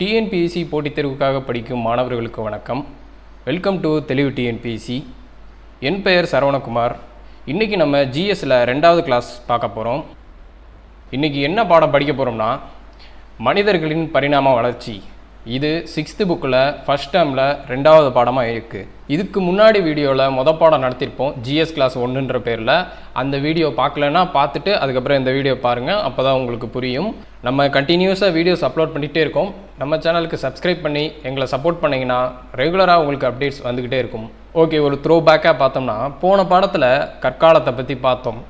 TNPSC போட்டித் தேர்வுக்காக படிக்கும் மாணவர்களுக்கு வணக்கம். வெல்கம் டு தெளிவு டிஎன்பிஎஸ்சி என் பெயர் சரவணகுமார். இன்றைக்கி நம்ம ஜிஎஸ்ல ரெண்டாவது கிளாஸ் பார்க்க போகிறோம் இன்றைக்கி என்ன பாடம் படிக்க போகிறோம்னா மனிதர்களின் பரிணாம வளர்ச்சி. இது சிக்ஸ்த்து புக்கில் ஃபஸ்ட் டேர்மில் ரெண்டாவது பாடமாக இருக்குது இதுக்கு முன்னாடி வீடியோவில் மொத பாடம் நடத்தியிருப்போம் ஜிஎஸ் கிளாஸ் ஒன்றுன்ற பேரில். அந்த வீடியோ பார்க்கலன்னா பார்த்துட்டு அதுக்கப்புறம் இந்த வீடியோ பாருங்கள் அப்போ தான் உங்களுக்கு புரியும். நம்ம கண்டினியூஸாக வீடியோஸ் அப்லோட் பண்ணிகிட்டே இருக்கோம். நம்ம சேனலுக்கு சப்ஸ்கிரைப் பண்ணி எங்களை சப்போர்ட் பண்ணிங்கன்னா ரெகுலராக உங்களுக்கு அப்டேட்ஸ் வந்துக்கிட்டே இருக்கும். ஓகே ஒரு த்ரோ பேக்காக பார்த்தோம்னா போன பாடத்தில் கற்காலத்தை பற்றி பார்த்தோம்.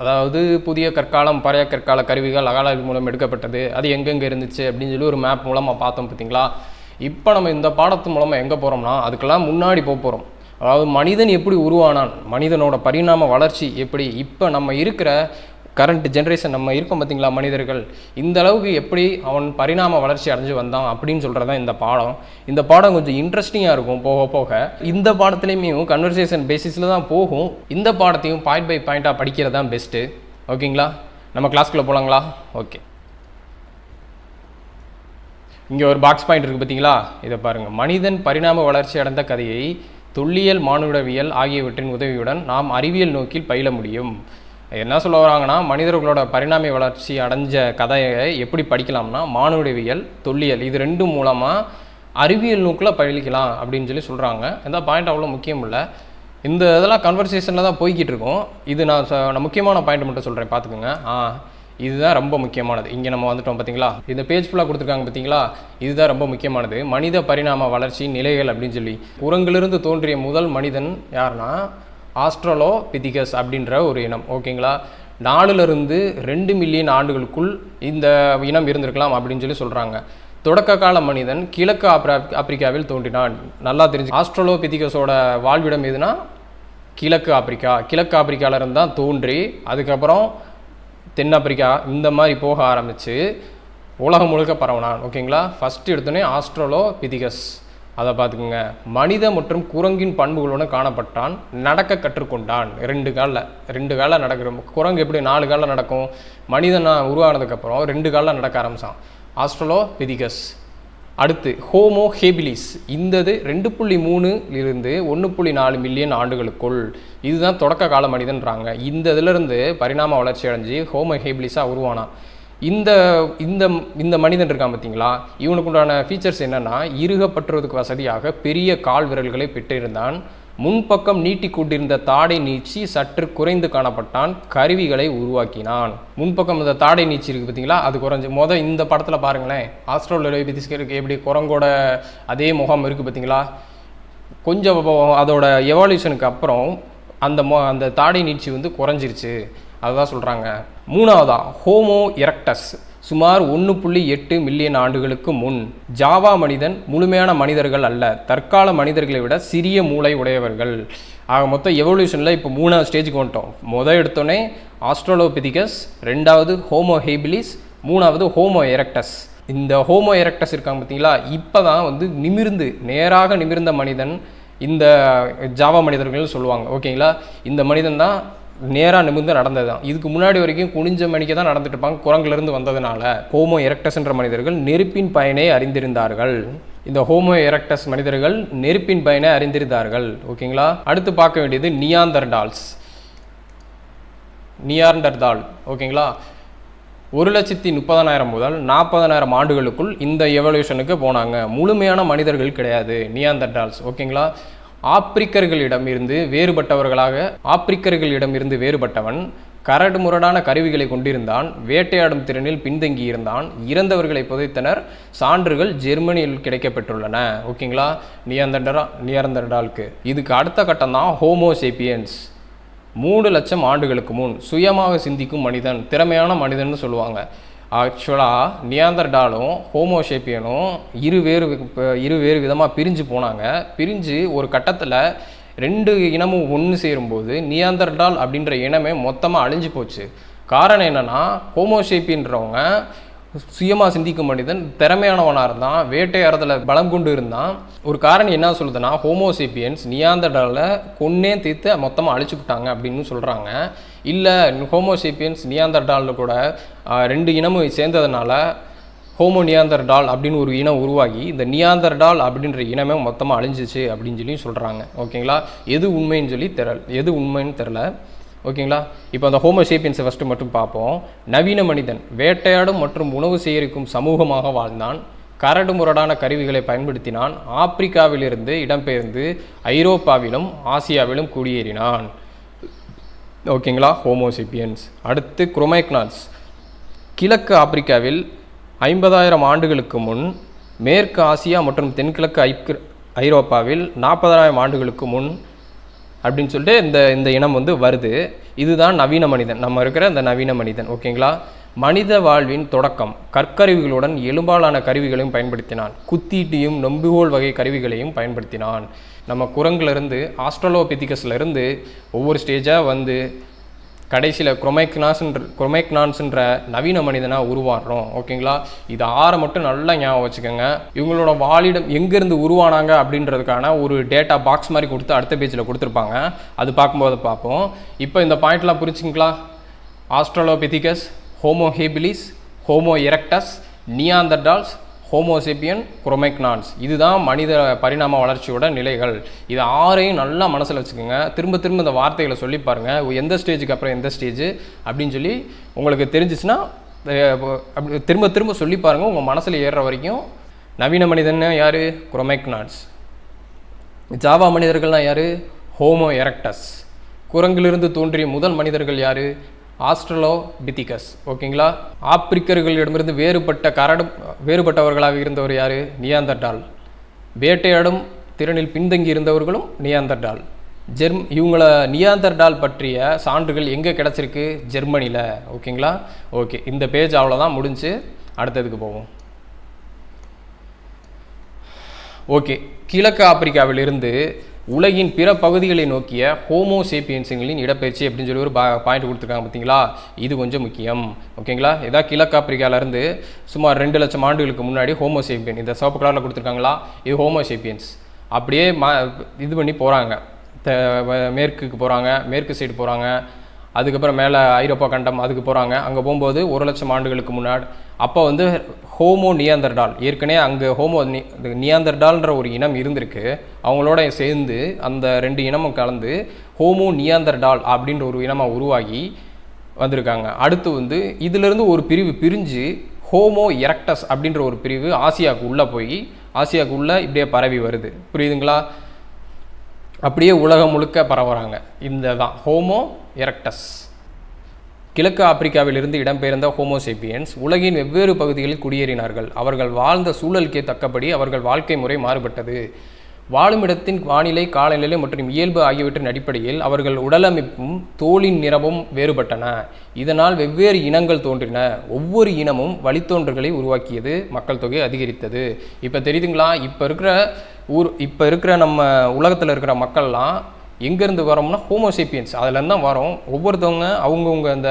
அதாவது புதிய கற்காலம் பழைய கற்கால கருவிகள் அகாலாய்வு மூலம் எடுக்கப்பட்டது. அது எங்கெங்கே இருந்துச்சு அப்படின்னு சொல்லி ஒரு மேப் மூலமாக பார்த்தோம் பார்த்தீங்களா? இப்போ நம்ம இந்த பாடத்து மூலமாக எங்கே போகிறோம்னா அதுக்கெல்லாம் முன்னாடி போக போகிறோம் அதாவது மனிதன் எப்படி உருவானான்? மனிதனோட பரிணாம வளர்ச்சி எப்படி? இப்போ நம்ம இருக்கிற கரண்ட் ஜென்ரேஷன் நம்ம இருக்கோம் பார்த்தீங்களா மனிதர்கள்? இந்த அளவுக்கு எப்படி அவன் பரிணாம வளர்ச்சி அடைஞ்சு வந்தான் அப்படின்னு சொல்கிறது தான் இந்த பாடம். இந்த பாடம் கொஞ்சம் இன்ட்ரெஸ்டிங்காக இருக்கும் போக போக. இந்த பாடத்துலேயுமே கன்வர்சேஷன் பேசிஸில் தான் போகும். இந்த பாடத்தையும் பாயிண்ட் பை பாயிண்ட்டாக படிக்கிறது தான் பெஸ்ட்டு ஓகேங்களா? நம்ம கிளாஸ்க்குள்ளே போகலாங்களா ஓகே. இங்கே ஒரு பாக்ஸ் பாயிண்ட் இருக்குது பார்த்தீங்களா? இதை பாருங்கள் மனிதன் பரிணாம வளர்ச்சி அடைந்த கதையை தொல்லியல் மானுடவியல் ஆகியவற்றின் உதவியுடன் நாம் அறிவியல் நோக்கில் பயில முடியும். என்ன சொல்ல வராங்கன்னா மனிதர்களோட பரிணாம வளர்ச்சி அடைஞ்ச கதையை எப்படி படிக்கலாம்னா மானுடவியல் தொல்லியல் இது ரெண்டு மூலமாக அறிவியல் நோக்கில் படிக்கலாம் அப்படின்னு சொல்லி சொல்கிறாங்க இந்த பாயிண்ட் அவ்வளோ முக்கியம் இல்லை. இந்த இதெல்லாம் கன்வர்சேஷனில் தான் போய்கிட்டு இருக்கோம். இது நான் நான் முக்கியமான பாயிண்ட் மட்டும் சொல்கிறேன் பார்த்துக்குங்க ஆ இதுதான் ரொம்ப முக்கியமானது. இங்கே நம்ம வந்துட்டோம் பார்த்தீங்களா இந்த பேஜ் ஃபுல்லாக கொடுத்துருக்காங்க பார்த்தீங்களா இதுதான் ரொம்ப முக்கியமானது. மனித பரிணாம வளர்ச்சி நிலைகள் அப்படின்னு சொல்லி. உரங்களிலிருந்து தோன்றிய முதல் மனிதன் யாருன்னா ஆஸ்ட்ரலோ பிதிகஸ் அப்படின்ற ஒரு இனம். ஓகேங்களா? நாலுலேருந்து ரெண்டு மில்லியன் ஆண்டுகளுக்குள் இந்த இனம் இருந்திருக்கலாம் அப்படின்னு சொல்லி சொல்கிறாங்க தொடக்க கால மனிதன் கிழக்கு ஆப்ரா ஆப்பிரிக்காவில் தோன்றினான். நல்லா தெரிஞ்சு ஆஸ்ட்ரலோ பிதிகஸோட வாழ்விடம் எதுனா? கிழக்கு ஆப்பிரிக்கா. கிழக்கு ஆப்பிரிக்கால இருந்து தான் தோன்றி அதுக்கப்புறம் தென்னாப்பிரிக்கா இந்த மாதிரி போக ஆரம்பித்து உலகம் முழுக்க பரவனான். ஓகேங்களா? ஃபஸ்ட்டு எடுத்தோன்னே ஆஸ்ட்ரலோ பிதிகஸ் அதை பார்த்துக்குங்க. மனித மற்றும் குரங்கின் பண்புகளுடன் காணப்பட்டான் நடக்க கற்றுக்கொண்டான். ரெண்டு காலில் ரெண்டு காலில் நடக்கிற குரங்கு எப்படி நாலு காலில் நடக்கும்? மனிதனா உருவானதுக்கப்புறம் ரெண்டு காலில் நடக்க ஆரம்பித்தான் ஆஸ்ட்ரலோ பிதிகஸ் அடுத்து ஹோமோ ஹேபிலிஸ் இந்தது ரெண்டு புள்ளி மூணுலிருந்து ஒன்று புள்ளி நாலு மில்லியன் ஆண்டுகளுக்குள். இதுதான் தொடக்க கால மனிதன்றாங்க. இந்த இதிலிருந்து பரிணாம வளர்ச்சி அடைஞ்சு ஹோமோ ஹேபிலிஸாக உருவானான். இந்த இந்த இந்த மனிதன் இருக்கான் பார்த்தீங்களா? இவனுக்கு உண்டான ஃபீச்சர்ஸ் என்னென்னா இறுக பற்றுவதற்கு வசதியாக பெரிய கால் விரல்களை பெற்றிருந்தான். முன்பக்கம் நீட்டி கொண்டிருந்த தாடை நீட்சி சற்று குறைந்து காணப்பட்டான். கருவிகளை உருவாக்கினான். முன்பக்கம் இந்த தாடை நீச்சி இருக்குது பார்த்தீங்களா? அது குறைஞ்சி மொதல் இந்த படத்தில் பாருங்களேன். ஆஸ்ட்ரோலோபிதிஸ்கருக்கு எப்படி குரங்கோட அதே முகம் இருக்குது பார்த்தீங்களா? கொஞ்சம் அதோட எவால்யூஷனுக்கு அப்புறம் அந்த மொ அந்த தாடை நீட்சி வந்து குறைஞ்சிருச்சு. அதுதான் சொல்கிறாங்க மூணாவதா ஹோமோ எரக்டஸ் சுமார் ஒன்று புள்ளி எட்டு மில்லியன் ஆண்டுகளுக்கு முன் ஜாவா மனிதன் முழுமையான மனிதர்கள் அல்ல தற்கால மனிதர்களை விட சிறிய மூளை உடையவர்கள். ஆக மொத்தம் எவல்யூஷனில் இப்போ மூணாவது ஸ்டேஜுக்கு வந்துட்டோம். முதல் எடுத்தோடனே ஆஸ்ட்ரோலோபிதிகஸ் ரெண்டாவது ஹோமோ ஹேபிலிஸ் மூணாவது ஹோமோ எரக்டஸ் இந்த ஹோமோ எரக்டஸ் இருக்காங்க பார்த்தீங்களா இப்போ தான் வந்து நிமிர்ந்து நேராக நிமிர்ந்த மனிதன் இந்த ஜாவா மனிதர்கள் சொல்லுவாங்க. ஓகேங்களா? இந்த மனிதன் தான் நேராக நிமிர்ந்து நடந்தது தான் இதுக்கு முன்னாடி வரைக்கும் குனிஞ்ச மணிக்கு தான் நடந்துட்டு இருப்பாங்க குரங்கிலிருந்து வந்ததுனால ஹோமோ எரக்டஸ்ன்ற மனிதர்கள் நெருப்பின் பயனை அறிந்திருந்தார்கள். இந்த ஹோமோ எரக்டஸ் மனிதர்கள் நெருப்பின் பயனை அறிந்திருந்தார்கள். ஓகேங்களா? அடுத்து பார்க்க வேண்டியது நியாந்தர்டால்ஸ். நியாண்டர்தால் ஓகேங்களா? ஒரு லட்சத்தி முப்பதனாயிரம் முதல் நாற்பதனாயிரம் ஆண்டுகளுக்குள் இந்த எவல்யூஷனுக்கு போனாங்க. முழுமையான மனிதர்கள் கிடையாது நியாந்தர்டால்ஸ் ஓகேங்களா? ஆப்பிரிக்கர்களிடம் இருந்து வேறுபட்டவர்களாக ஆப்பிரிக்கர்களிடம் இருந்து வேறுபட்டவன் கரடு முரடான கருவிகளை கொண்டிருந்தான் வேட்டையாடும் திறனில் பின்தங்கி இருந்தான் இறந்தவர்களை புதைத்தனர் சான்றுகள் ஜெர்மனியில் கிடைக்கப்பெற்றுள்ளன. ஓகேங்களா? நியந்தண்டரா நியர்ந்தடாலுக்கு இதுக்கு அடுத்த கட்டம் தான் ஹோமோசேப்பியன்ஸ் மூணு லட்சம் ஆண்டுகளுக்கு முன் சுயமாக சிந்திக்கும் மனிதன் திறமையான மனிதன் சொல்லுவாங்க. ஆக்சுவலாக நியாந்தர்டாலும் ஹோமோஷேப்பியனும் இரு வேறு இரு வேறு விதமாக பிரிஞ்சு போனாங்க. பிரிஞ்சு ஒரு கட்டத்தில் ரெண்டு இனமும் ஒன்று சேரும்போது நியாந்தர்டால் அப்படின்ற இனமே மொத்தமாக அழிஞ்சு போச்சு. காரணம் என்னென்னா ஹோமோஷேப்பின்றவங்க சுயமாக சிந்திக்கும் மனிதன் திறமையானவனாக இருந்தான். வேட்டையாரத்தில் பலம் கொண்டு இருந்தான். ஒரு காரணம் என்ன சொல்லுதுன்னா ஹோமோசேப்பியன்ஸ் நியாந்தடால கொன்னே தீர்த்து மொத்தமாக அழிச்சுக்கிட்டாங்க அப்படின்னு சொல்கிறாங்க இல்லை ஹோமோசேப்பியன்ஸ் நியாந்தடாலில் கூட ரெண்டு இனமும் சேர்ந்ததுனால ஹோமோ நியாந்தர் டால் அப்படின்னு ஒரு இனம் உருவாகி இந்த நியாந்தர் டால் அப்படின்ற இனமே மொத்தமாக அழிஞ்சிச்சு அப்படின்னு சொல்லி சொல்கிறாங்க ஓகேங்களா? எது உண்மைன்னு சொல்லி தெரியல எது உண்மைன்னு தெரில. ஓகேங்களா? இப்போ அந்த ஹோமோசேப்பியன்ஸை ஃபஸ்ட்டு மட்டும் பார்ப்போம். நவீன மனிதன் வேட்டையாடும் மற்றும் உணவு சேகரிக்கும் சமூகமாக வாழ்ந்தான். கரடு முரடான கருவிகளை பயன்படுத்தினான். ஆப்பிரிக்காவிலிருந்து இடம்பெயர்ந்து ஐரோப்பாவிலும் ஆசியாவிலும் குடியேறினான். ஓகேங்களா? ஹோமோசிபியன்ஸ் அடுத்து குரோமேக்னான்ஸ் கிழக்கு ஆப்பிரிக்காவில் ஐம்பதாயிரம் ஆண்டுகளுக்கு முன் மேற்கு ஆசியா மற்றும் தென்கிழக்கு ஐக்கு ஐரோப்பாவில் நாற்பதாயிரம் ஆண்டுகளுக்கு முன் அப்படின்னு சொல்லிட்டு இந்த இந்த இனம் வந்து வருது. இதுதான் நவீன மனிதன். நம்ம இருக்கிற இந்த நவீன மனிதன். ஓகேங்களா? மனித வாழ்வின் தொடக்கம். கற்கருவிகளுடன் எலும்பாலான கருவிகளையும் பயன்படுத்தினான். குத்தீட்டியும் நொம்புகோல் வகை கருவிகளையும் பயன்படுத்தினான். நம்ம குரங்குலேருந்து ஆஸ்ட்ரலோபெத்திகஸ்லேருந்து ஒவ்வொரு ஸ்டேஜாக வந்து கடைசியில் குரோமைக்னாஸ்ன்ற குரோமைக்னான்ஸ்ன்ற நவீன மனிதனாக உருவாடுறோம் ஓகேங்களா? இது ஆறை மட்டும் நல்லா ஞாபகம் வச்சுக்கோங்க. இவங்களோட வாலிடம் எங்கேருந்து உருவானாங்க அப்படின்றதுக்கான ஒரு டேட்டா பாக்ஸ் மாதிரி கொடுத்து அடுத்த பேஜில் கொடுத்துருப்பாங்க. அது பார்க்கும்போது பார்ப்போம். இப்போ இந்த பாயிண்ட்லாம் புரிச்சுங்களா Australopithecus Homo habilis Homo erectus Neanderthals Homo sapien Cro-Magnons. இதுதான் மனித பரிணாம வளர்ச்சியோட நிலைகள். இது ஆறையும் நல்லா மனசில் வச்சுக்கோங்க. திரும்ப திரும்ப இந்த வார்த்தைகளை சொல்லி பாருங்கள் எந்த ஸ்டேஜுக்கு அப்புறம் எந்த ஸ்டேஜ்? அப்படின்னு சொல்லி உங்களுக்கு தெரிஞ்சிச்சுன்னா அப்படி திரும்ப திரும்ப சொல்லி பாருங்கள் உங்கள் மனசில் ஏறுற வரைக்கும் நவீன மனிதன் யார்? குரோமைக்னான்ஸ். ஜாவா மனிதர்கள்லாம் யார்? Homo erectus. குரங்கிலிருந்து தோன்றிய முதல் மனிதர்கள் யார்? ஆஸ்ட்ரலோ பித்திகஸ் ஓகேங்களா? ஆப்பிரிக்கர்களிடமிருந்து வேறுபட்ட கரடு வேறுபட்டவர்களாக இருந்தவர் யார்? நியாந்தர்டால். வேட்டையாடும் திறனில் பின்தங்கி இருந்தவர்களும் நியாந்தர்டால். ஜெர்ம் இவங்கள நியாந்தர்டால் பற்றிய சான்றுகள் எங்கே கிடச்சிருக்கு? ஜெர்மனியில் ஓகேங்களா? ஓகே இந்த பேஜ் அவ்வளோதான் முடிஞ்சு அடுத்ததுக்கு போவோம். ஓகே கிழக்கு ஆப்பிரிக்காவிலிருந்து உலகின் பிற பகுதிகளை நோக்கிய ஹோமோ சேப்பியன்ஸுங்களின் இடப்பெயர்ச்சி அப்படின்னு சொல்லி ஒரு பா பாயிண்ட் கொடுத்துருக்காங்க பார்த்தீங்களா? இது கொஞ்சம் முக்கியம். ஓகேங்களா? ஏதாவது கிழக்கு ஆப்பிரிக்காவிலேருந்து சுமார் ரெண்டு லட்சம் ஆண்டுகளுக்கு முன்னாடி ஹோமோ சேப்பியன் இந்த சிவப்பு கலரில் கொடுத்துருக்காங்களா? இது ஹோமோ சேப்பியன்ஸ். அப்படியே மா இது பண்ணி போகிறாங்க மேற்குக்கு போகிறாங்க மேற்கு சைடு போகிறாங்க அதுக்கப்புறம் மேலே ஐரோப்பா கண்டம் அதுக்கு போகிறாங்க அங்கே போகும்போது ஒரு லட்சம் ஆண்டுகளுக்கு முன்னாடி அப்போ வந்து ஹோமோ நியாந்தர்டால் ஏற்கனவே அங்கே ஹோமோ நி நியாந்தர்டால்ன்ற ஒரு இனம் இருந்திருக்கு. அவங்களோட சேர்ந்து அந்த ரெண்டு இனமும் கலந்து ஹோமோ நியாந்தர்டால் அப்படின்ற ஒரு இனமாக உருவாகி வந்திருக்காங்க. அடுத்து வந்து இதிலிருந்து ஒரு பிரிவு பிரிஞ்சு ஹோமோ எரக்டஸ் அப்படின்ற ஒரு பிரிவு ஆசியாவுக்கு உள்ளே போய் ஆசியாவுக்கு உள்ளே இப்படியே பரவி வருது. புரியுதுங்களா? அப்படியே உலகம் முழுக்க பரவுறாங்க. இந்த தான். Homo erectus. கிழக்கு ஆப்பிரிக்காவிலிருந்து இடம்பெயர்ந்த ஹோமோசேப்பியன்ஸ் உலகின் வெவ்வேறு பகுதிகளில் குடியேறினார்கள். அவர்கள் வாழ்ந்த சூழலுக்கே தக்கபடி அவர்கள் வாழ்க்கை முறை மாறுபட்டது. வாழும் இடத்தின் வானிலை காலநிலை மற்றும் இயல்பு ஆகியவற்றின் அடிப்படையில் அவர்கள் உடலமைப்பும் தோலின் நிறமும் வேறுபட்டன. இதனால் வெவ்வேறு இனங்கள் தோன்றின. ஒவ்வொரு இனமும் வழித்தோன்றல்களை உருவாக்கியது மக்கள் தொகை அதிகரித்தது. இப்போ தெரியுதுங்களா? இப்போ இருக்கிற ஊர் இப்போ இருக்கிற நம்ம உலகத்தில் இருக்கிற மக்கள்லாம் எங்கேருந்து வரோம்னா ஹோமோசேப்பியன்ஸ் அதுலேருந்து தான் வரோம். ஒவ்வொருத்தவங்க அவங்கவுங்க அந்த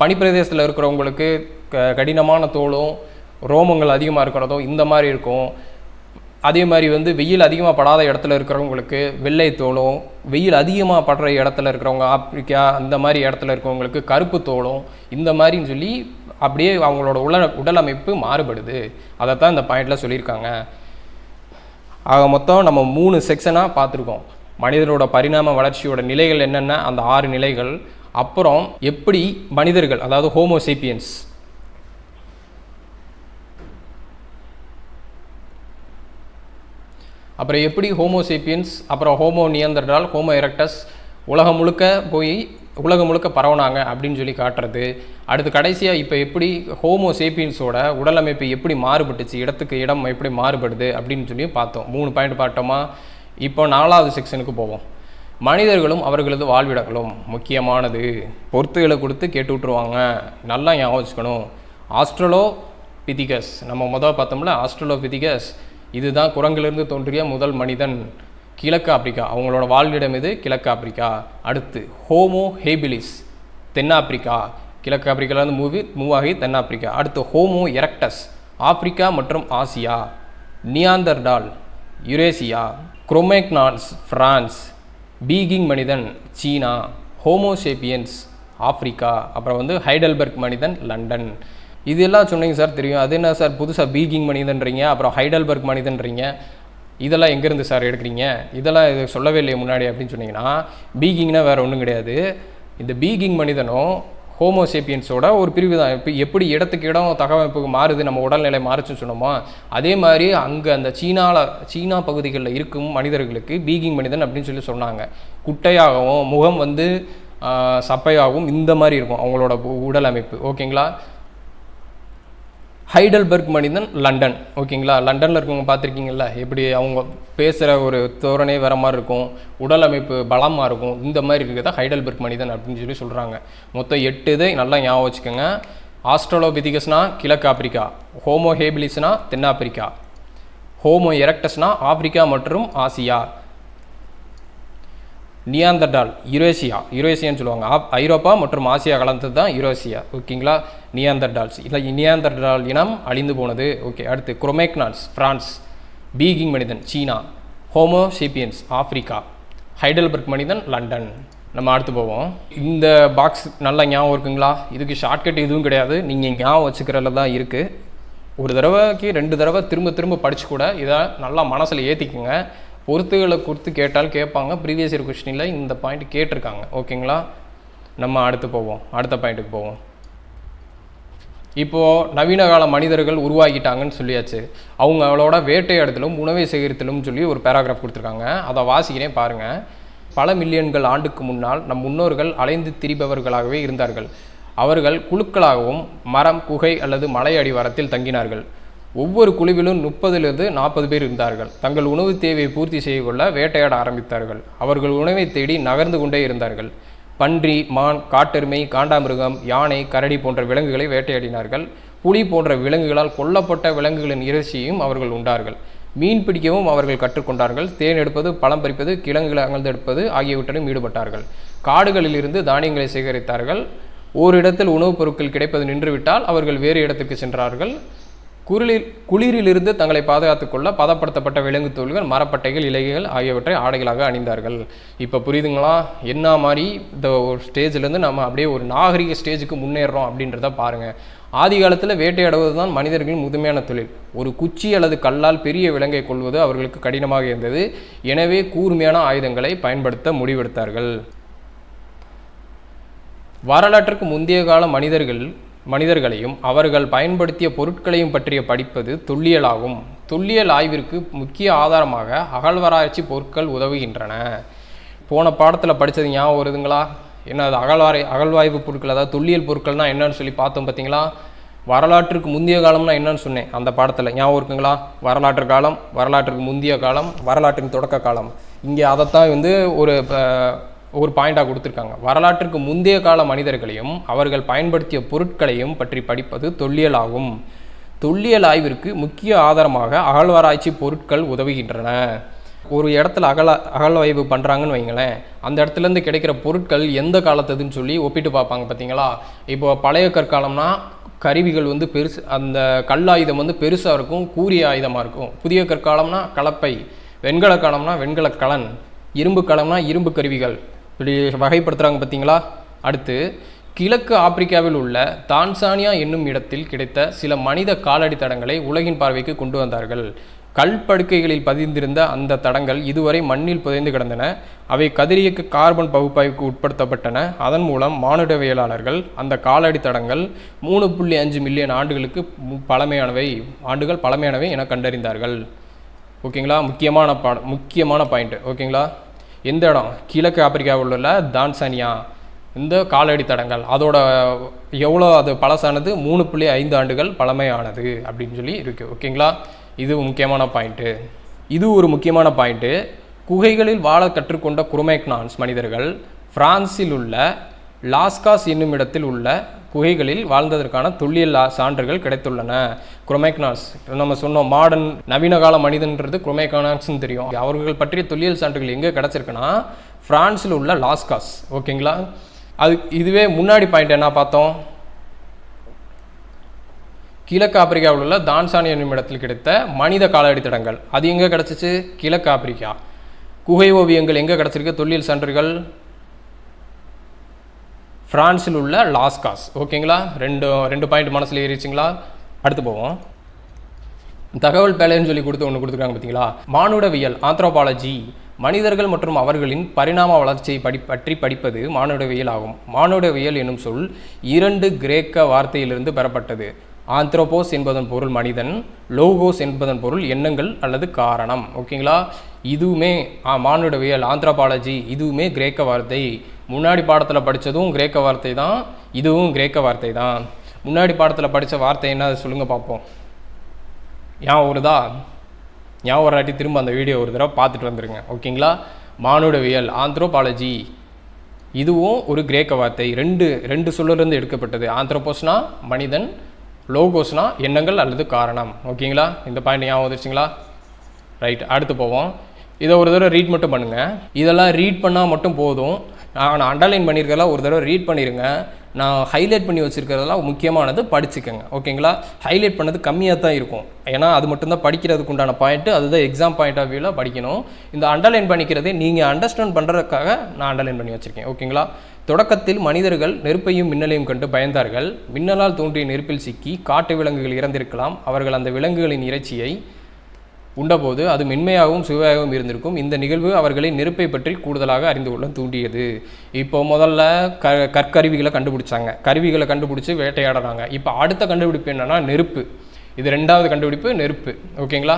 பனிப்பிரதேசத்தில் இருக்கிறவங்களுக்கு க கடினமான தோலும் ரோமங்கள் அதிகமாக இருக்கிறதோ இந்த மாதிரி இருக்கும். அதே மாதிரி வந்து வெயில் அதிகமாக படாத இடத்துல இருக்கிறவங்களுக்கு வெள்ளை தோலும் வெயில் அதிகமாக படுற இடத்துல இருக்கிறவங்க ஆப்பிரிக்கா அந்த மாதிரி இடத்துல இருக்கிறவங்களுக்கு கருப்பு தோலும் இந்த மாதிரின்னு சொல்லி அப்படியே அவங்களோட உடல் உடலமைப்பு மாறுபடுது. அதை தான் இந்த பாயிண்டில் சொல்லியிருக்காங்க. ஆக மொத்தம் நம்ம மூணு செக்ஷனாக பார்த்துருக்கோம். மனிதனோட பரிணாம வளர்ச்சியோட நிலைகள் என்னென்ன அந்த ஆறு நிலைகள். அப்புறம் எப்படி மனிதர்கள் அதாவது ஹோமோசேப்பியன்ஸ் அப்புறம் எப்படி ஹோமோசேப்பியன்ஸ் அப்புறம் ஹோமோ நியந்தர்டால் ஹோமோ எரக்டஸ் உலகம் முழுக்க போய் உலகம் முழுக்க பரவுனாங்க அப்படின்னு சொல்லி காட்டுறது. அடுத்து கடைசியாக இப்போ எப்படி ஹோமோ சேப்பியன்ஸோட உடலமைப்பு எப்படி மாறுபட்டுச்சு இடத்துக்கு இடம் எப்படி மாறுபடுது அப்படின்னு சொல்லி பார்த்தோம். மூணு பாயிண்ட் பார்த்தோமா? இப்போ நாலாவது செக்ஷனுக்கு போவோம். மனிதர்களும் அவர்களது வாழ்விடங்களும் முக்கியமானது. பொறுத்துகளை கொடுத்து கேட்டு விட்ருவாங்க நல்லா ஞாபகம் வச்சுக்கணும். ஆஸ்ட்ரலோ பிதிகஸ் நம்ம முதல் பார்த்தோம்ல ஆஸ்ட்ரலோ பிதிகஸ் இதுதான் குரங்கிலிருந்து தோன்றிய முதல் மனிதன். கிழக்கு ஆப்பிரிக்கா. அவங்களோட வாழ்விடம் இது கிழக்கு ஆப்பிரிக்கா. அடுத்து ஹோமோ ஹேபிலிஸ் தென்னாப்பிரிக்கா. கிழக்கு ஆப்பிரிக்காவிலேருந்து மூவி மூவ் ஆகி தென்னாப்பிரிக்கா. அடுத்து ஹோமோ எரக்டஸ் ஆப்பிரிக்கா மற்றும் Asia. Neanderthal. Eurasia. Cro-Magnons France Peking மனிதன் சீனா ஹோமோசேபியன்ஸ் ஆப்ரிக்கா அப்புறம் வந்து ஹைடல்பர்க் மனிதன் லண்டன். இதெல்லாம் சொன்னீங்க சார் தெரியும். அது என்ன சார் புதுசாக பீகிங் மனிதன்றீங்க அப்புறம் ஹைடல்பர்க் மனிதன்றீங்க? இதெல்லாம் எங்கேருந்து சார் எடுக்கிறீங்க? இதெல்லாம் இது சொல்லவே இல்லையே முன்னாடி அப்படின்னு சொன்னீங்கன்னா பீகிங்னா வேறு ஒன்றும் கிடையாது. இந்த பீகிங் மனிதனும் ஹோமோசேப்பியன்ஸோட ஒரு பிரிவு தான். இப்போ எப்படி இடத்துக்கு இடம் தகவமைப்புக்கு மாறுது நம்ம உடல்நிலை மாறுச்சுன்னு சொன்னோமோ அதே மாதிரி அங்கே அந்த சீனாவில் சீனா பகுதிகளில் இருக்கும் மனிதர்களுக்கு பீகிங் மனிதன் அப்படின்னு சொல்லி சொன்னாங்க. குட்டையாகவும் முகம் வந்து சப்பையாகவும் இந்த மாதிரி இருக்கும் அவங்களோட உ- உடல் அமைப்பு. ஓகேங்களா? ஹைடல்பர்க் மனிதன் லண்டன். ஓகேங்களா? லண்டனில் இருக்கவங்க பார்த்துருக்கீங்களா எப்படி அவங்க பேசுகிற ஒரு தோரணை வேறு மாதிரி இருக்கும். உடல் அமைப்பு பலமாக இருக்கும். இந்த மாதிரி இருக்கிறத ஹைடல்பர்க் மனிதன் அப்படின்னு சொல்லி சொல்கிறாங்க மொத்தம் எட்டு இது நல்லா ஞாபகம் வச்சுக்கோங்க. ஆஸ்ட்ரலோபிதிகஸ்னா கிழக்கு ஆப்பிரிக்கா ஹோமோ ஹேபிலிஸ்னா தென்னாப்பிரிக்கா ஹோமோ எரக்டஸ்னா ஆப்பிரிக்கா மற்றும் ஆசியா. நியாந்தர்டால் யுரேசியா யுரேசியான்னு சொல்லுவாங்க. ஆப் ஐரோப்பா மற்றும் ஆசியா கலந்தது தான் யுரேசியா. ஓகேங்களா? நியாந்தர்டால்ஸ் இல்லை நியாந்தர்டால் இனம் அழிந்து போனது. ஓகே அடுத்து குரோமேக்னால்ஸ் பிரான்ஸ். பீகிங் மனிதன் China. Homo sapiens Africa. Heidelberg மனிதன் லண்டன். நம்ம அடுத்து போவோம். இந்த பாக்ஸ் நல்லா ஞாபகம் இருக்குங்களா? இதுக்கு ஷார்ட்கட் எதுவும் கிடையாது. நீங்கள் ஞாபகம் வச்சுக்கிறதுல தான் இருக்குது ஒரு தடவைக்கு ரெண்டு தடவை திரும்ப திரும்ப படிச்சு கூட இதை நல்லா மனசில் ஏற்றிக்குங்க பொறுத்துகளை கொடுத்து கேட்டால் கேட்பாங்க. ப்ரீவியஸ் இயர் கொஸ்டினில் இந்த பாயிண்ட் கேட்டிருக்காங்க. ஓகேங்களா நம்ம அடுத்து போவோம். அடுத்த பாயிண்ட்டுக்கு போவோம். இப்போது நவீன கால மனிதர்கள் உருவாக்கிட்டாங்கன்னு சொல்லியாச்சு. அவங்களோட வேட்டையாடுதலும் உணவை சேகரித்தலும் சொல்லி ஒரு பேராகிராஃப் கொடுத்துருக்காங்க. அதை வாசிக்கிறேன் பாருங்கள் பல மில்லியன்கள் ஆண்டுக்கு முன்னால் நம் முன்னோர்கள் அலைந்து திரிபவர்களாகவே இருந்தார்கள். அவர்கள் குழுக்களாகவும் மரம் குகை அல்லது மலை அடிவாரத்தில் தங்கினார்கள். ஒவ்வொரு குழுவிலும் முப்பதிலிருந்து நாற்பது பேர் இருந்தார்கள். தங்கள் உணவு தேவையை பூர்த்தி செய்து கொள்ள வேட்டையாட ஆரம்பித்தார்கள். அவர்கள் உணவை தேடி நகர்ந்து கொண்டே இருந்தார்கள். பன்றி மான் காட்டெருமை காண்டாமிருகம் யானை கரடி போன்ற விலங்குகளை வேட்டையாடினார்கள். புலி போன்ற விலங்குகளால் கொல்லப்பட்ட விலங்குகளின் இறைச்சியையும் அவர்கள் உண்டார்கள். மீன் பிடிக்கவும் அவர்கள் கற்றுக்கொண்டார்கள். தேன் எடுப்பது பழம் பறிப்பது கிழங்குகளை அகழ்ந்தெடுப்பது ஆகியவற்றிலும் ஈடுபட்டார்கள். காடுகளிலிருந்து தானியங்களை சேகரித்தார்கள். ஓரிடத்தில் உணவுப் பொருட்கள் கிடைப்பது நின்றுவிட்டால் அவர்கள் வேறு இடத்துக்கு சென்றார்கள். குளிரில் குளிரிலிருந்து தங்களை பாதுகாத்துக் கொள்ள பதப்படுத்தப்பட்ட விலங்கு தோல்கள் மரப்பட்டைகள் இலைகள் ஆகியவற்றை ஆடைகளாக அணிந்தார்கள். இப்போ புரியுதுங்களா? என்ன மாதிரி இந்த ஒரு ஸ்டேஜ்லேருந்து நம்ம அப்படியே ஒரு நாகரிக ஸ்டேஜுக்கு முன்னேறோம் அப்படின்றத பாருங்கள் ஆதி காலத்தில் வேட்டையாடுவது தான் மனிதர்களின் முதுமையான தொழில். ஒரு குச்சி அல்லது கல்லால் பெரிய விலங்கை கொள்வது அவர்களுக்கு கடினமாக இருந்தது. எனவே கூர்மையான ஆயுதங்களை பயன்படுத்த முடிவெடுத்தார்கள். வரலாற்றுக்கு முந்தைய கால மனிதர்கள் மனிதர்களையும் அவர்கள் பயன்படுத்திய பொருட்களையும் பற்றிய படிப்பது தொல்லியலாகும். தொல்லியல் ஆய்விற்கு முக்கிய ஆதாரமாக அகழ்வாராய்ச்சி பொருட்கள் உதவுகின்றன. போன பாடத்தில் படித்தது ஞாபகம் வருதுங்களா? என்ன அது அகழ்வாரை அகழ்வாய்வு பொருட்கள் அதாவது தொல்லியல் பொருட்கள்னா என்னன்னு சொல்லி பார்த்தோம் பார்த்தீங்களா? வரலாற்றுக்கு முந்தைய காலம்னா என்னன்னு சொன்னேன் அந்த பாடத்தில். ஞாபகம் இருக்குங்களா? வரலாற்று காலம் வரலாற்றுக்கு முந்தைய காலம் வரலாற்றின் தொடக்க காலம். இங்கே அதைத்தான் வந்து ஒரு ஒரு பாயிண்டாக கொடுத்துருக்காங்க. வரலாற்றுக்கு முந்தைய கால மனிதர்களையும் அவர்கள் பயன்படுத்திய பொருட்களையும் பற்றி படிப்பது தொல்லியல் ஆகும் தொல்லியல் ஆய்விற்கு முக்கிய ஆதாரமாக அகழ்வாராய்ச்சி பொருட்கள் உதவுகின்றன. ஒரு இடத்துல அகல அகழ்வாய்வு பண்ணுறாங்கன்னு வைங்களேன். அந்த இடத்துலேருந்து கிடைக்கிற பொருட்கள் எந்த காலத்ததுன்னு சொல்லி ஒப்பிட்டு பார்ப்பாங்க பார்த்தீங்களா இப்போ பழைய கற்காலம்னா கருவிகள் வந்து பெருசு அந்த கல்லாயுதம் வந்து பெருசாக இருக்கும் கூரிய ஆயுதமாக இருக்கும். புதிய கற்காலம்னா கலப்பை வெண்கல காலம்னா வெண்கல கலன் இரும்பு கலம்னா இரும்பு கருவிகள். இப்படி வகைப்படுத்துகிறாங்க பார்த்தீங்களா? அடுத்து கிழக்கு ஆப்பிரிக்காவில் உள்ள தான்சானியா என்னும் இடத்தில் கிடைத்த சில மனித காலடி தடங்களை உலகின் பார்வைக்கு கொண்டு வந்தார்கள். கல் படுக்கைகளில் பதிந்திருந்த அந்த தடங்கள் இதுவரை மண்ணில் புதைந்து கிடந்தன. அவை கதிரியக்க கார்பன் பகுப்பாய்வுக்கு உட்படுத்தப்பட்டன. அதன் மூலம் மானுடவியலாளர்கள் அந்த காலடி தடங்கள் மூணு புள்ளி அஞ்சு மில்லியன் ஆண்டுகளுக்கு பழமையானவை ஆண்டுகள் பழமையானவை என கண்டறிந்தார்கள். ஓகேங்களா? முக்கியமான பா முக்கியமான பாயிண்ட் ஓகேங்களா? எந்த இடம்? கிழக்கு ஆப்பிரிக்காவில் உள்ள தான்சானியா. இந்த காலடி தடங்கள். அதோட எவ்வளோ அது பழசானது? மூணு புள்ளி ஐந்து ஆண்டுகள் பழமையானது அப்படின்னு சொல்லி இருக்குது ஓகேங்களா? இது முக்கியமான பாயிண்ட்டு இது ஒரு முக்கியமான பாயிண்ட்டு குகைகளில் வாழ கற்றுக்கொண்ட குரோமேக்னான்ஸ் மனிதர்கள் பிரான்சில் உள்ள லாஸ்காஸ் என்னும் இடத்தில் உள்ள குகைகளில் வாழ்ந்ததற்கான தொல்லியல் சான்றுகள் கிடைத்துள்ளன. குரோமேக்னாஸ் நம்ம சொன்னோம் மாடர்ன் நவீன கால மனிதன்றது குரோமேக்னாஸ்ன்னு தெரியும். அவர்கள் பற்றிய தொல்லியல் சான்றுகள் எங்கே கிடச்சிருக்குன்னா ஃப்ரான்ஸில் உள்ள லாஸ்காஸ் ஓகேங்களா? அது இதுவே முன்னாடி பாயிண்ட் என்ன பார்த்தோம்? கிழக்கு ஆப்பிரிக்காவில் உள்ள தான்சானி என்னும் இடத்தில் கிடைத்த மனித காலடித்தடங்கள் அது எங்கே கிடச்சிச்சு? கிழக்கு ஆப்பிரிக்கா. குகை ஓவியங்கள் எங்கே கிடச்சிருக்கு? தொல்லியல் சான்றுகள் ஃப்ரான்ஸில் உள்ள லாஸ்காஸ் ஓகேங்களா ரெண்டு ரெண்டு பாயிண்ட் மனசில் ஏறிச்சிங்களா அடுத்து போவோம். தகவல் பேலைன்னு சொல்லி கொடுத்து ஒன்று கொடுத்துருக்காங்க பார்த்தீங்களா மானுடவியல் ஆந்த்ரோபாலஜி மனிதர்கள் மற்றும் அவர்களின் பரிணாம வளர்ச்சியை படி பற்றி படிப்பது மானுடவியல் ஆகும். மானுடவியல் என்னும் சொல் இரண்டு கிரேக்க வார்த்தையிலிருந்து பெறப்பட்டது. ஆந்த்ரோபோஸ் என்பதன் பொருள் மனிதன் லோகோஸ் என்பதன் பொருள் எண்ணங்கள் அல்லது காரணம். ஓகேங்களா இதுவுமே ஆ, மானுடவியல் ஆந்த்ரோபாலஜி இதுவுமே கிரேக்க வார்த்தை. முன்னாடி பாடத்தில் படித்ததும் கிரேக்க வார்த்தை தான் இதுவும் கிரேக்க வார்த்தை தான் முன்னாடி பாடத்தில் படித்த வார்த்தை என்ன சொல்லுங்கள் பார்ப்போம் ஏன் வருதா? ஒரு வராட்டி திரும்ப அந்த வீடியோ ஒரு தடவை பார்த்துட்டு வந்துருங்க. ஓகேங்களா? மானுடவியல் ஆந்த்ரோபாலஜி. இதுவும் ஒரு கிரேக்க வார்த்தை. ரெண்டு ரெண்டு சொல்லிருந்து எடுக்கப்பட்டது. ஆந்த்ரோபோஸ்னா மனிதன் லோகோஸ்னா எண்ணங்கள் அல்லது காரணம். ஓகேங்களா? இந்த பாயிண்ட் ஞாபகம் வந்துருச்சுங்களா? ரைட் அடுத்து போவோம். இதை ஒரு தடவை ரீட் மட்டும் பண்ணுங்கள் இதெல்லாம் ரீட் பண்ணால் மட்டும் போதும். நான் அண்டர்லைன் பண்ணியிருக்கலாம் ஒரு தடவை ரீட் பண்ணிடுங்க நான் ஹைலைட் பண்ணி வச்சுருக்கிறதெல்லாம் முக்கியமானது படிச்சுக்கோங்க. ஓகேங்களா ஹைலைட் பண்ணது கம்மியாக தான் இருக்கும். ஏன்னா அது மட்டும்தான் படிக்கிறதுக்கு உண்டான பாயிண்ட்டு அதுதான் எக்ஸாம் பாயிண்ட் ஆஃப் வியூவில் படிக்கணும். இந்த அண்டர்லைன் பண்ணிக்கிறதே நீங்கள் அண்டர்ஸ்டாண்ட் பண்ணுறதுக்காக நான் அண்டர்லைன் பண்ணி வச்சுருக்கேன். ஓகேங்களா தொடக்கத்தில் மனிதர்கள் நெருப்பையும் மின்னலையும் கண்டு பயந்தார்கள். மின்னலால் தோன்றிய நெருப்பில் சிக்கி காட்டு விலங்குகள் இறந்திருக்கலாம். அவர்கள் அந்த விலங்குகளின் இறைச்சியை உண்டபோது அது மென்மையாகவும் சுவையாகவும் இருந்திருக்கும். இந்த நிகழ்வு அவர்களை நெருப்பை பற்றி கூடுதலாக அறிந்து கொள்ள தூண்டியது. இப்போ முதல்ல க கற்கருவிகளை கண்டுபிடிச்சாங்க. கருவிகளை கண்டுபிடிச்சி வேட்டையாடுறாங்க. இப்போ அடுத்த கண்டுபிடிப்பு என்னன்னா நெருப்பு. இது ரெண்டாவது கண்டுபிடிப்பு நெருப்பு. ஓகேங்களா?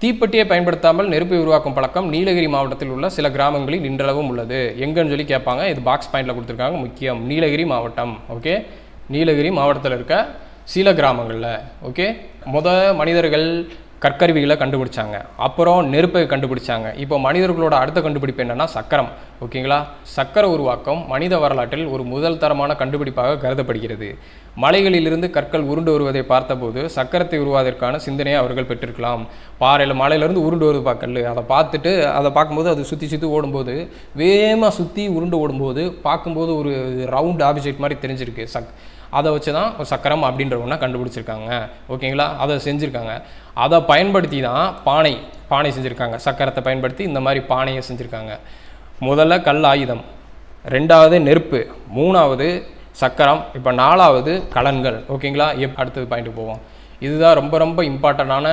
தீப்பெட்டியை பயன்படுத்தாமல் நெருப்பை உருவாக்கும் பழக்கம் நீலகிரி மாவட்டத்தில் உள்ள சில கிராமங்களில் இன்றளவும் உள்ளது. எங்கன்னு சொல்லி கேட்பாங்க. இது பாக்ஸ் பாயிண்டில் கொடுத்துருக்காங்க. முக்கியம் நீலகிரி மாவட்டம். ஓகே? நீலகிரி மாவட்டத்தில் இருக்க சில கிராமங்களில். ஓகே? முத மனிதர்கள் கற்கருவிகளை கண்டுபிடிச்சாங்க. அப்புறம் நெருப்பை கண்டுபிடிச்சாங்க. இப்போ மனிதர்களோட அடுத்த கண்டுபிடிப்பு என்னன்னா சக்கரம். ஓகேங்களா? சக்கர உருவாக்கம் மனித வரலாற்றில் ஒரு முதல் தரமான கண்டுபிடிப்பாக கருதப்படுகிறது. மலைகளிலிருந்து கற்கள் உருண்டு வருவதை பார்த்தபோது சக்கரத்தை உருவாவதற்கான சிந்தனையை அவர்கள் பெற்றிருக்கலாம். பாறையில் மலையிலேருந்து உருண்டு வருது கல் அதை பார்த்துட்டு அதை பார்க்கும்போது அது சுற்றி சுற்றி ஓடும்போது வேகமாக சுற்றி உருண்டு ஓடும்போது பார்க்கும்போது ஒரு ரவுண்ட் ஆப்ஜெக்ட் மாதிரி தெரிஞ்சிருக்கு. சக் அதை வச்சு தான் சக்கரம் அப்படின்ற ஒன்றா கண்டுபிடிச்சிருக்காங்க. ஓகேங்களா? அதை செஞ்சுருக்காங்க. அதை பயன்படுத்தி தான் பானை பானை செஞ்சுருக்காங்க. சக்கரத்தை பயன்படுத்தி இந்த மாதிரி பானையை செஞ்சுருக்காங்க. முதல்ல கல் ஆயுதம் ரெண்டாவது நெருப்பு மூணாவது சக்கரம். இப்போ நாலாவது கலன்கள். ஓகேங்களா? எப் அடுத்தது பாயிண்ட்டு போவோம். இதுதான் ரொம்ப ரொம்ப இம்பார்ட்டண்டான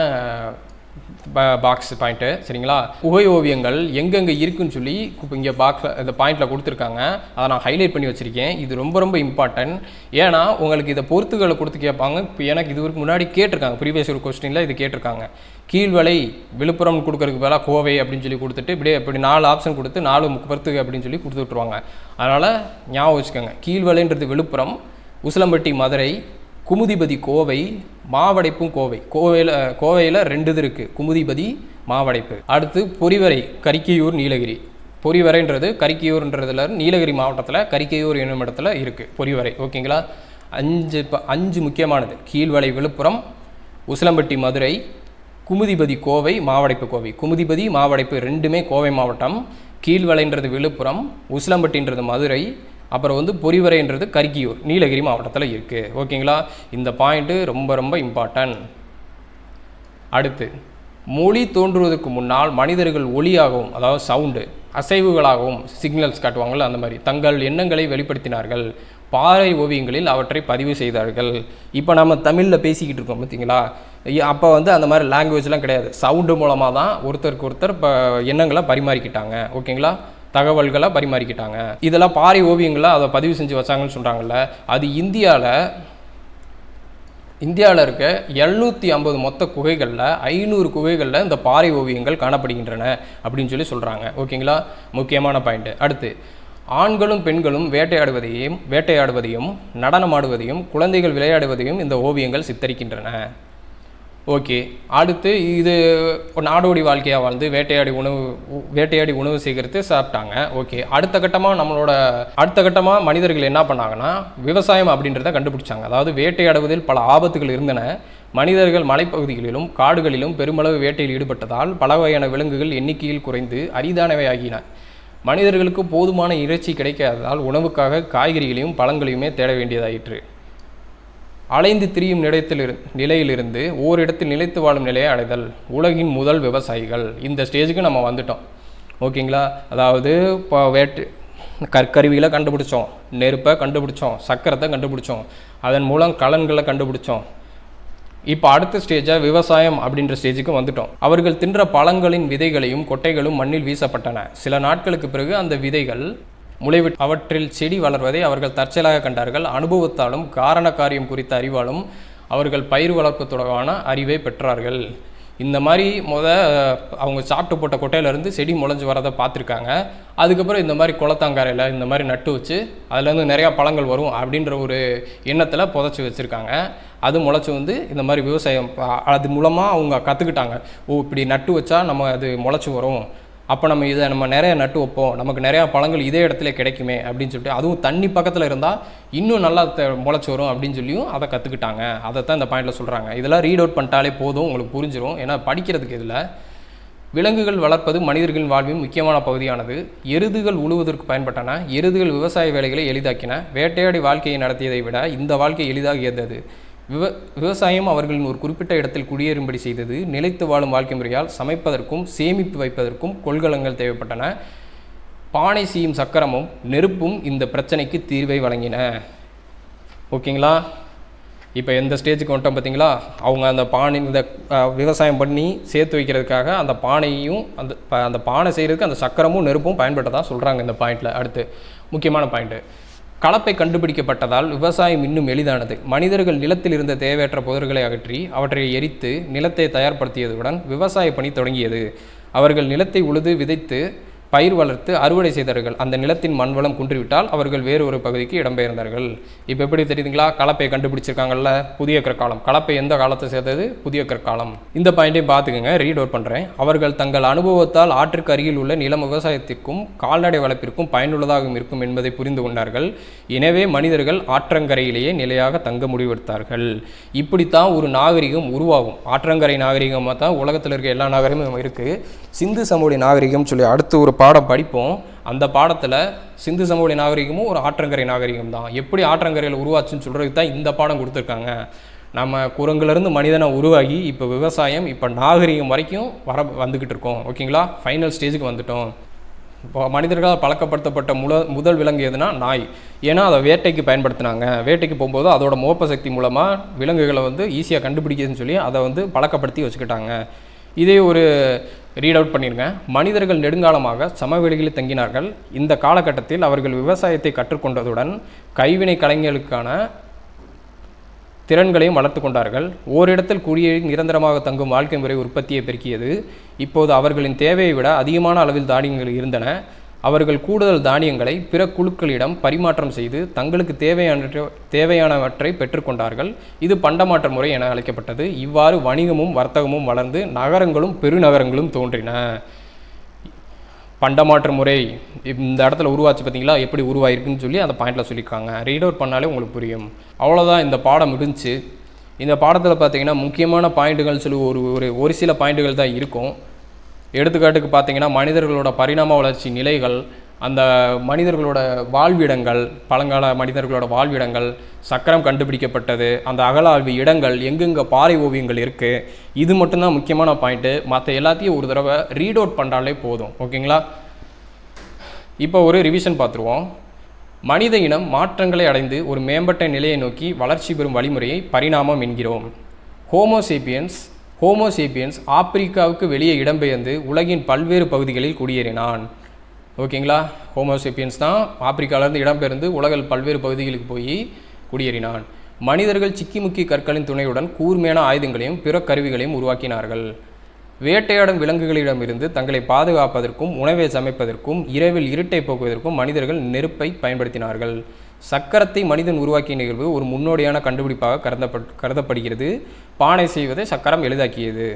பாக்ஸ் பாயிண்ட்டு சரிங்களா? குகை ஓவியங்கள் எங்கெங்கே இருக்குன்னு சொல்லி இப்போ இங்கே பாக்ஸில் இந்த பாயிண்டில் கொடுத்துருக்காங்க. அதை நான் ஹைலைட் பண்ணி வச்சுருக்கேன். இது ரொம்ப ரொம்ப இம்பார்ட்டன்ட் ஏன்னா உங்களுக்கு இதை பொறுத்துகளை கொடுத்து கேட்பாங்க. இப்போ எனக்கு இது வரைக்கும் முன்னாடி கேட்டிருக்காங்க. ப்ரீவியஸ் ஒரு கொஸ்டினில் இது கேட்டிருக்காங்க. கீழ்வலை விழுப்புரம் கொடுக்கறதுக்கு பதிலாக கோவை அப்படின்னு சொல்லி கொடுத்துட்டு இப்படியே இப்படி நாலு ஆப்ஷன் கொடுத்து நாலு பொறுத்துக அப்படின்னு சொல்லி கொடுத்து விட்ருவாங்க அதனால் ஞாபகம் வச்சுக்கோங்க. கீழ்வலைன்றது விழுப்புரம் உசிலம்பட்டி மதுரை குமுதிபதி கோவை மாவடைப்பும் கோவை. கோவையில் கோவையில் ரெண்டு இது இருக்குது குமுதிபதி மாவடைப்பு. அடுத்து பொறிவரை கரிக்கையூர் நீலகிரி. பொறிவரைன்றது கரிக்கையூர்ன்றதுல நீலகிரி மாவட்டத்தில் கரிக்கையூர் என்னும் இடத்துல இருக்குது பொறிவரை. ஓகேங்களா? அஞ்சு இப்போ அஞ்சு முக்கியமானது. கீழ்வளை விழுப்புரம் உசிலம்பட்டி மதுரை குமுதிபதி கோவை மாவடைப்பு கோவை. குமுதிபதி மாவடைப்பு ரெண்டுமே கோவை மாவட்டம். கீழ்வளைன்றது விழுப்புரம் உசிலம்பட்டின்றது மதுரை அப்புறம் வந்து பொறிவரைன்றது கரிக்கியூர் நீலகிரி மாவட்டத்தில் இருக்குது ஓகேங்களா? இந்த பாயிண்ட்டு ரொம்ப ரொம்ப இம்பார்ட்டன்ட் அடுத்து மொழி தோன்றுவதற்கு முன்னால் மனிதர்கள் ஒளியாகவும் அதாவது சவுண்டு அசைவுகளாகவும் சிக்னல்ஸ் காட்டுவாங்கள்ல அந்த மாதிரி. தங்கள் எண்ணங்களை வெளிப்படுத்தினார்கள். பாறை ஓவியங்களில் அவற்றை பதிவு செய்தார்கள். இப்போ நம்ம தமிழில் பேசிக்கிட்டு இருக்கோம் பார்த்தீங்களா அப்போ வந்து அந்த மாதிரி லாங்குவேஜ்லாம் கிடையாது. சவுண்டு மூலமாக தான் ஒருத்தருக்கு ஒருத்தர் இப்போ எண்ணங்களை பரிமாறிக்கிட்டாங்க. ஓகேங்களா? தகவல்களை பரிமாறிக்கிட்டாங்க. இதெல்லாம் பாறை ஓவியங்களை அதை பதிவு செஞ்சு வச்சாங்கன்னு சொல்கிறாங்கல்ல அது இந்தியாவில் இந்தியாவில் இருக்க எழுநூற்றி ஐம்பது மொத்த குகைகளில் ஐநூறு குகைகளில் இந்த பாறை ஓவியங்கள் காணப்படுகின்றன அப்படின்னு சொல்லி சொல்கிறாங்க ஓகேங்களா? முக்கியமான பாயிண்ட்டு அடுத்து ஆண்களும் பெண்களும் வேட்டையாடுவதையும் வேட்டையாடுவதையும் நடனமாடுவதையும் குழந்தைகள் விளையாடுவதையும் இந்த ஓவியங்கள் சித்தரிக்கின்றன. ஓகே. அடுத்து இது நாடோடி வாழ்க்கையாக வாழ்ந்து வேட்டையாடி உணவு வேட்டையாடி உணவு சேகரித்து சாப்பிட்டாங்க. ஓகே. அடுத்த கட்டமாக நம்மளோட அடுத்த கட்டமாக மனிதர்கள் என்ன பண்ணாங்கன்னா விவசாயம் அப்படின்றத கண்டுபிடிச்சாங்க. அதாவது வேட்டையாடுவதில் பல ஆபத்துகள் இருந்தன. மனிதர்கள் மலைப்பகுதிகளிலும் காடுகளிலும் பெருமளவு வேட்டையில் ஈடுபட்டதால் பல வகையான விலங்குகள் எண்ணிக்கையில் குறைந்து அரிதானவை ஆகின. மனிதர்களுக்கு போதுமான இறைச்சி கிடைக்காததால் உணவுக்காக காய்கறிகளையும் பழங்களையுமே தேட வேண்டியதாயிற்று. அலைந்து திரியும் நிலையத்தில் இரு- நிலையிலிருந்து ஓரிடத்தில் நிலைத்து வாழும் நிலையை அடைதல் உலகின் முதல் விவசாயிகள். இந்த ஸ்டேஜுக்கு நம்ம வந்துட்டோம். ஓகேங்களா? அதாவது இப்போ வேட்டு கற்கருவிகளை கண்டுபிடிச்சோம். நெருப்பை கண்டுபிடிச்சோம். சக்கரத்தை கண்டுபிடிச்சோம். அதன் மூலம் கலன்களை கண்டுபிடிச்சோம். இப்போ அடுத்த ஸ்டேஜாக விவசாயம் அப்படின்ற ஸ்டேஜுக்கு வந்துட்டோம். அவர்கள் தின்ற பழங்களின் விதைகளையும் கொட்டைகளும் மண்ணில் வீசப்பட்டன. சில நாட்களுக்கு பிறகு அந்த விதைகள் முளைவிட்டு அவற்றில் செடி வளர்வதை அவர்கள் தற்செயலாக கண்டார்கள். அனுபவத்தாலும் காரண காரியம் குறித்த அறிவாலும் அவர்கள் பயிர் வளர்ப்பு தொடர்பான அறிவை பெற்றார்கள். இந்த மாதிரி முத அவங்க சாப்பிட்டு போட்ட கொட்டையிலேருந்து செடி முளைஞ்சு வரதை பார்த்துருக்காங்க. அதுக்கப்புறம் இந்த மாதிரி குளத்தாங்காரையில் இந்த மாதிரி நட்டு வச்சு அதுலேருந்து நிறையா பழங்கள் வரும் அப்படின்ற ஒரு எண்ணத்தில் புதைச்சி வச்சுருக்காங்க. அது முளைச்சி வந்து இந்த மாதிரி விவசாயம் அது மூலமாக அவங்க கற்றுக்கிட்டாங்க ஓ இப்படி நட்டு வச்சா நம்ம அது முளைச்சி வரும். அப்போ நம்ம இதை நம்ம நிறைய நட்டு வைப்போம். நமக்கு நிறையா பழங்கள் இதே இடத்துல கிடைக்குமே அப்படின்னு சொல்லிட்டு அதுவும் தண்ணி பக்கத்தில் இருந்தால் இன்னும் நல்லா த- முளைச்சி வரும் அப்படின்னு சொல்லியும் அதை கற்றுக்கிட்டாங்க அதை தான் இந்த பாயிண்டில் சொல்கிறாங்க இதெல்லாம் ரீட் அவுட் பண்ணிட்டாலே போதும் உங்களுக்கு புரிஞ்சிடும் ஏன்னா படிக்கிறதுக்கு இதில் விலங்குகள் வளர்ப்பது மனிதர்களின் வாழ்வின் முக்கியமான பகுதியானது. எருதுகள் உழுவதற்கு பயன்பட்டன. எருதுகள் விவசாய வேலைகளை எளிதாக்கின. வேட்டையாடி வாழ்க்கையை நடத்தியதை விட இந்த வாழ்க்கை எளிதாக இருந்தது. விவ விவசாயம் அவர்களின் ஒரு குறிப்பிட்ட இடத்தில் குடியேறும்படி செய்தது நிலைத்து வாழும் வாழ்க்கை முறையால் சமைப்பதற்கும் சேமிப்பு வைப்பதற்கும் கொள்கலங்கள் தேவைப்பட்டன. பானை செய்யும் சக்கரமும் நெருப்பும் இந்த பிரச்சனைக்கு தீர்வை வழங்கின. ஓகேங்களா? இப்போ எந்த ஸ்டேஜுக்கு வந்துட்டோம் பார்த்தீங்களா அவங்க அந்த பானை இந்த விவசாயம் பண்ணி சேர்த்து வைக்கிறதுக்காக அந்த பானையும் அந்த ப- அந்த பானை செய்கிறதுக்கு அந்த சக்கரமும் நெருப்பும் பயன்பட்டதாக சொல்கிறாங்க இந்த பாயிண்டில். அடுத்து முக்கியமான பாயிண்ட்டு கலப்பை கண்டுபிடிக்கப்பட்டதால் விவசாயம் இன்னும் எளிதானது. மனிதர்கள் நிலத்தில் இருந்த தேவையற்ற புதர்களை அகற்றி அவற்றை எரித்து நிலத்தை தயார்படுத்தியதுடன் விவசாய பணி தொடங்கியது. அவர்கள் நிலத்தை உழுது விதைத்து பயிர் வளர்த்து அறுவடை செய்தார்கள் அந்த நிலத்தின் மண்வளம் குன்றிவிட்டால் அவர்கள் வேறு ஒரு பகுதிக்கு இடம்பெயர்ந்தார்கள். இப்போ எப்படி தெரியுதுங்களா? கலப்பையை கண்டுபிடிச்சிருக்காங்கல்ல புதிய கற்காலம் கலப்பை எந்த காலத்தை சேர்ந்தது? புதிய கற்காலம் இந்த பாயிண்ட்டையும் பார்த்துக்கோங்க ரீட் அவுட் பண்ணுறேன் அவர்கள் தங்கள் அனுபவத்தால் ஆற்றுக்கு அருகில் உள்ள நிலம் விவசாயத்திற்கும் கால்நடை வளர்ப்பிற்கும் பயனுள்ளதாகவும் இருக்கும் என்பதை புரிந்து கொண்டார்கள். எனவே மனிதர்கள் ஆற்றங்கரையிலேயே நிலையாக தங்க முடிவெடுத்தார்கள். இப்படித்தான் ஒரு நாகரிகம் உருவாகும். ஆற்றங்கரை நாகரிகமாக தான் உலகத்தில் இருக்க எல்லா நாகரிகமும் இருக்குது சிந்து சமூக நாகரிகம் சொல்லி அடுத்து ஒரு பாடம் படிப்போம். அந்த பாடத்தில் சிந்து சமவெளி நாகரிகமும் ஒரு ஆற்றங்கரை நாகரிகம் தான். எப்படி ஆற்றங்கரையில் உருவாச்சுன்னு சொல்கிறதுக்கு தான் இந்த பாடம் கொடுத்துருக்காங்க. நம்ம குரங்குலேருந்து மனிதனை உருவாகி இப்போ விவசாயம் இப்போ நாகரிகம் வரைக்கும் வர வந்துக்கிட்டு இருக்கோம். ஓகேங்களா? ஃபைனல் ஸ்டேஜுக்கு வந்துட்டோம். இப்போ மனிதர்களால் பழக்கப்படுத்தப்பட்ட முல முதல் விலங்கு எதுனா நாய். ஏன்னா அதை வேட்டைக்கு பயன்படுத்தினாங்க. வேட்டைக்கு போகும்போது அதோட மோப்ப சக்தி மூலமாக விலங்குகளை வந்து ஈஸியாக கண்டுபிடிக்குதுன்னு சொல்லி அதை வந்து பழக்கப்படுத்தி வச்சுக்கிட்டாங்க. இதே ஒரு ரீட் அவுட் பண்ணிருங்க. மனிதர்கள் நெடுங்காலமாக சமவெளிகளில் தங்கினார்கள். இந்த காலகட்டத்தில் அவர்கள் விவசாயத்தை கற்றுக்கொண்டதுடன் கைவினை கலைஞர்களுக்கான திறன்களையும் வளர்த்து கொண்டார்கள். ஓரிடத்தில் குடியேறி நிரந்தரமாக தங்கும் வாழ்க்கை முறை உற்பத்தியை பெருக்கியது. இப்போது அவர்களின் தேவையை விட அதிகமான அளவில் தானியங்கள் இருந்தன. அவர்கள் கூடுதல் தானியங்களை பிற குழுக்களிடம் பரிமாற்றம் செய்து தங்களுக்கு தேவையான தேவையானவற்றை பெற்றுக்கொண்டார்கள். இது பண்டமாற்ற முறை என அழைக்கப்பட்டது. இவ்வாறு வணிகமும் வர்த்தகமும் வளர்ந்து நகரங்களும் பெருநகரங்களும் தோன்றின. பண்டமாற்று முறை இந்த இடத்துல உருவாச்சு பார்த்தீங்களா? எப்படி உருவாயிருக்குன்னு சொல்லி அந்த பாயிண்டில் சொல்லியிருக்காங்க. ரீட் அவுட் பண்ணாலே உங்களுக்கு புரியும். அவ்வளோதான் இந்த பாடம் முடிஞ்சுச்சு இந்த பாடத்தில் பார்த்தீங்கன்னா முக்கியமான பாயிண்ட்டுகள் சொல்லி ஒரு ஒரு ஒரு சில பாயிண்ட்டுகள் தான் இருக்கும். எடுத்துக்காட்டுக்கு பார்த்தீங்கன்னா மனிதர்களோட பரிணாம வளர்ச்சி நிலைகள் அந்த மனிதர்களோட வாழ்விடங்கள் பழங்கால மனிதர்களோட வாழ்விடங்கள் சக்கரம் கண்டுபிடிக்கப்பட்டது அந்த அகலாழ்வு இடங்கள் எங்கெங்கே பாறை ஓவியங்கள் இருக்குது இது மட்டும்தான் முக்கியமான பாயிண்ட்டு மற்ற எல்லாத்தையும் ஒரு தடவை ரீட் அவுட் பண்ணாலே போதும். ஓகேங்களா? இப்போ ஒரு ரிவிஷன் பார்த்துருவோம். மனித இனம் மாற்றங்களை அடைந்து ஒரு மேம்பட்ட நிலையை நோக்கி வளர்ச்சி பெறும் வழிமுறையை பரிணாமம் என்கிறோம். ஹோமோசேபியன்ஸ் ஹோமோசேப்பியன்ஸ் ஆப்பிரிக்காவுக்கு வெளியே இடம்பெயர்ந்து உலகின் பல்வேறு பகுதிகளில் குடியேறினான். ஓகேங்களா? ஹோமோசேப்பியன்ஸ் தான் ஆப்பிரிக்காவிலேருந்து இடம்பெயர்ந்து உலகில் பல்வேறு பகுதிகளுக்கு போய் குடியேறினான். மனிதர்கள் சிக்கிமுக்கி கற்களின் துணையுடன் கூர்மையான ஆயுதங்களையும் பிற கருவிகளையும் உருவாக்கினார்கள். வேட்டையாடும் விலங்குகளிடமிருந்து தங்களை பாதுகாப்பதற்கும் உணவை சமைப்பதற்கும் இரவில் இருட்டை போக்குவதற்கும் மனிதர்கள் நெருப்பை பயன்படுத்தினார்கள். சக்கரத்தை மனிதன் உருவாக்கிய நிகழ்வு ஒரு முன்னோடியான கண்டுபிடிப்பாக கருதப்பட் கருதப்படுகிறது. பானை செய்வதை சக்கரம் எளிதாக்கியது.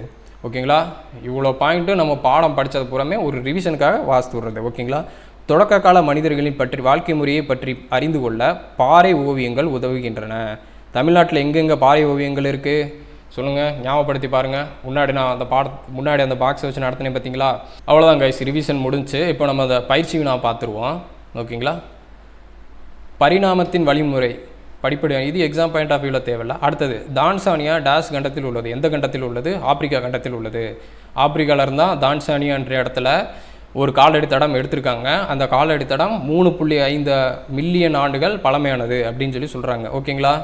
ஓகேங்களா? இவ்வளோ பாயிண்ட்டும் நம்ம பாடம் படித்தது புறமே ஒரு ரிவிஷனுக்காக வாசித்து விடுறது ஓகேங்களா? தொடக்க கால மனிதர்களின் பற்றி வாழ்க்கை முறையை பற்றி அறிந்து கொள்ள பாறை ஓவியங்கள் உதவுகின்றன. தமிழ்நாட்டில் எங்கெங்கே பாறை ஓவியங்கள் இருக்குது சொல்லுங்கள் ஞாபகப்படுத்தி பாருங்கள் முன்னாடி நான் அந்த பாட முன்னாடி அந்த பாக்ஸை வச்சு நடத்தினேன் பார்த்தீங்களா? அவ்வளோதான் கைஸ் ரிவிஷன் முடிஞ்சு இப்போ நம்ம அந்த பயிற்சி நான் பார்த்துருவோம். ஓகேங்களா? பரிணாமத்தின் வழிமுறை படிப்படியாக இது எக்ஸாம் பாயிண்ட் ஆஃப் வியூவில் தேவையில்ல. அடுத்தது தான்சானியா டேஸ் கண்டத்தில் உள்ளது. எந்த கண்டத்தில் உள்ளது? ஆப்பிரிக்கா கண்டத்தில் உள்ளது. ஆப்பிரிக்காவில் இருந்தால் தான்சானியான்ற இடத்துல ஒரு காலடி தடம் எடுத்திருக்காங்க. அந்த காலடி தடம் மூணு புள்ளி ஐந்து மில்லியன் ஆண்டுகள் பழமையானது அப்படின்னு சொல்லி சொல்கிறாங்க ஓகேங்களா?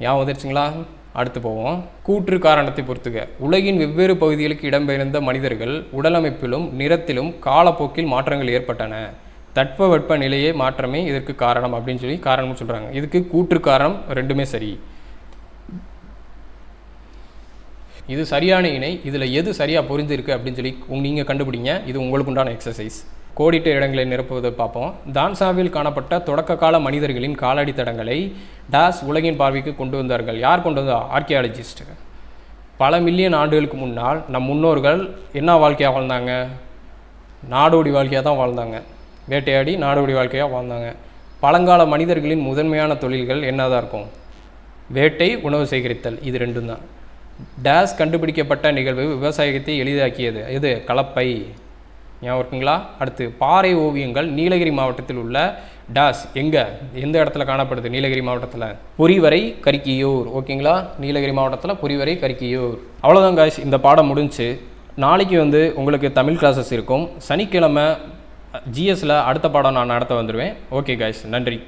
ஞாபகம் வந்துருச்சுங்களா? அடுத்து போவோம். கூற்று காரணத்தை பொறுத்துக. உலகின் வெவ்வேறு பகுதிகளுக்கு இடம்பெயர்ந்த மனிதர்கள் உடலமைப்பிலும் நிறத்திலும் காலப்போக்கில் மாற்றங்கள் ஏற்பட்டன. தட்பவெட்ப நிலையே மாற்றமே இதற்கு காரணம் அப்படின்னு சொல்லி காரணம் சொல்கிறாங்க இதுக்கு கூற்று காரணம் ரெண்டுமே சரி. இது சரியான இணை இதில் எது சரியாக புரிஞ்சிருக்கு அப்படின்னு சொல்லி நீங்கள் கண்டுபிடிங்க. இது உங்களுக்கு உண்டான எக்ஸசைஸ் கோடிட்ட இடங்களை நிரப்புவதை பார்ப்போம். தான்சாவில் காணப்பட்ட தொடக்க கால மனிதர்களின் காலடி தடங்களை டாஸ் உலகின் பார்வைக்கு கொண்டு வந்தார்கள். யார் கொண்டு வந்தா? ஆர்கியாலஜிஸ்ட் பல மில்லியன் ஆண்டுகளுக்கு முன்னால் நம் முன்னோர்கள் என்ன வாழ்க்கையாக வாழ்ந்தாங்க? நாடோடி வாழ்க்கையாக தான் வாழ்ந்தாங்க. வேட்டையாடி நாடோடி வாழ்க்கையாக வாழ்ந்தாங்க. பழங்கால மனிதர்களின் முதன்மையான தொழில்கள் என்னதான் இருக்கும்? வேட்டை உணவு சேகரித்தல் இது ரெண்டும் தான் டேஸ் கண்டுபிடிக்கப்பட்ட நிகழ்வு விவசாயத்தை எளிதாக்கியது. இது கலப்பை. ஞாபகம் இருக்குங்களா? அடுத்து பாறை ஓவியங்கள் நீலகிரி மாவட்டத்தில் உள்ள டாஸ். எங்கே? எந்த இடத்துல காணப்படுது நீலகிரி மாவட்டத்தில்? பொறிவரை கரிக்கியூர். ஓகேங்களா? நீலகிரி மாவட்டத்தில் பொறிவரை கரிக்கியூர். அவ்வளோதான் காய்ஸ் இந்த பாடம் முடிஞ்சு நாளைக்கு வந்து உங்களுக்கு தமிழ் கிளாஸஸ் இருக்கும். சனிக்கிழமை ஜிஎஸ்ல அடுத்த பாடம் நான் நடத்த வந்துடுவேன் ஓகே காய்ஸ் நன்றி.